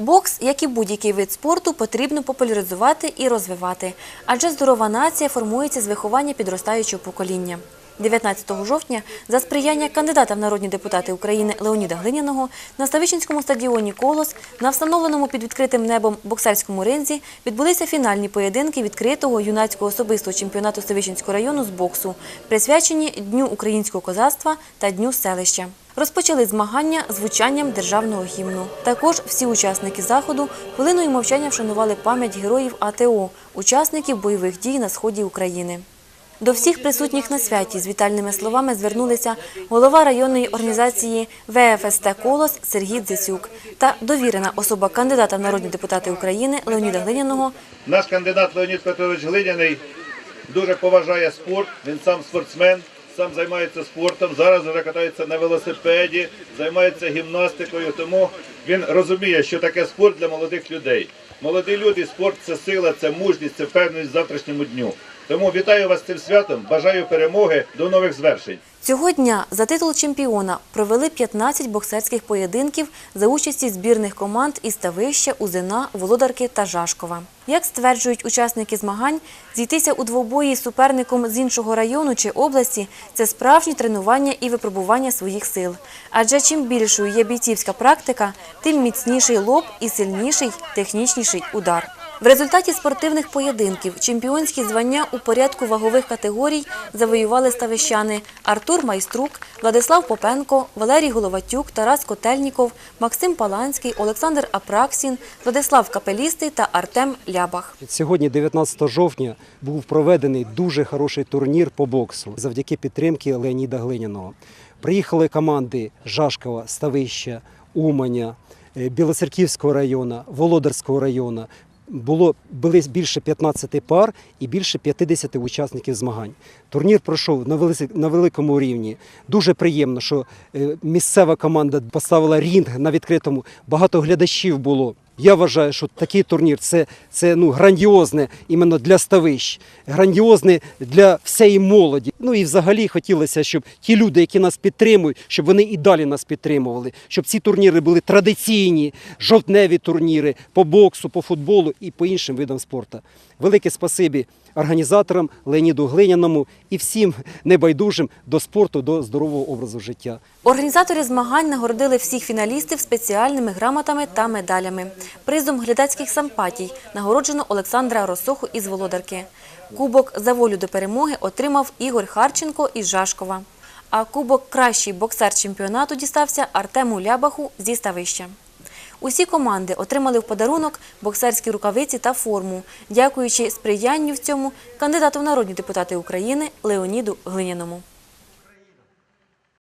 Бокс, як і будь-який вид спорту, потрібно популяризувати і розвивати, адже здорова нація формується з виховання підростаючого покоління. 19 жовтня за сприяння кандидата в народні депутати України Леоніда Глиняного на Ставищенському стадіоні «Колос» на встановленому під відкритим небом боксерському ринзі відбулися фінальні поєдинки відкритого юнацького особистого чемпіонату Ставищенського району з боксу, присвячені Дню українського козацтва та Дню селища. Розпочали змагання звучанням державного гімну. Також всі учасники заходу хвилиною мовчання вшанували пам'ять героїв АТО, учасників бойових дій на сході України. До всіх присутніх на святі з вітальними словами звернулися голова районної організації ВФСТ «Колос» Сергій Дзисюк та довірена особа кандидата в народні депутати України Леоніда Глиняного Наш кандидат Леонід Петрович Глиняний дуже поважає спорт. Він сам спортсмен, сам займається спортом. Зараз вже катається на велосипеді, займається гімнастикою. Тому він розуміє, що таке спорт для молодих людей. Молоді люди, спорт це сила, це мужність, це впевненість в завтрашньому дню. Тому вітаю вас цим святом. Бажаю перемоги до нових звершень. Цього дня за титул чемпіона провели 15 боксерських поєдинків за участі збірних команд із Ставища, Узина, Володарки та Жашкова. Як стверджують учасники змагань, зійтися у двобої з суперником з іншого району чи області – це справжні тренування і випробування своїх сил. Адже чим більшою є бійцівська практика, тим міцніший лоб і сильніший, технічніший удар. В результаті спортивних поєдинків чемпіонські звання у порядку вагових категорій завоювали ставищани Артур Майструк, Владислав Попенко, Валерій Головатюк, Тарас Котельніков, Максим Паланський, Олександр Апраксін, Владислав Капелістий та Артем Лябах. Сьогодні, 19 жовтня, був проведений дуже хороший турнір по боксу завдяки підтримки Леоніда Глиняного. Приїхали команди Жашкова, Ставища, Уманя, е, Білоцерківського району, Володарського району. Було більше 15 пар і більше 50 учасників змагань. Турнір пройшов на великому рівні. Дуже приємно, що е, місцева команда поставила рінг на відкритому. Багато глядачів було. Я вважаю, що такий турнір це, це ну, грандіозне іменно для ставищ, грандіозне для всієї молоді. Ну і взагалі хотілося, щоб ті люди, які нас підтримують, щоб вони і далі нас підтримували, щоб ці турніри були традиційні, жовтневі турніри по боксу, по футболу і по іншим видам спорту. Велике спасибі організаторам Леоніду Глиняному і всім небайдужим до спорту, до здорового образу життя. Організатори змагань нагородили всіх фіналістів спеціальними грамотами та медалями. Призом глядацьких сампатій нагороджено Олександра Росоху із Володарки. Кубок за волю до перемоги отримав Ігор Харченко із Жашкова. А кубок кращий боксер чемпіонату дістався Артему Лябаху зі Ставища. Усі команди отримали в подарунок боксерські рукавиці та форму, дякуючи сприянню в цьому кандидату в народні депутати України Леоніду Глиняному.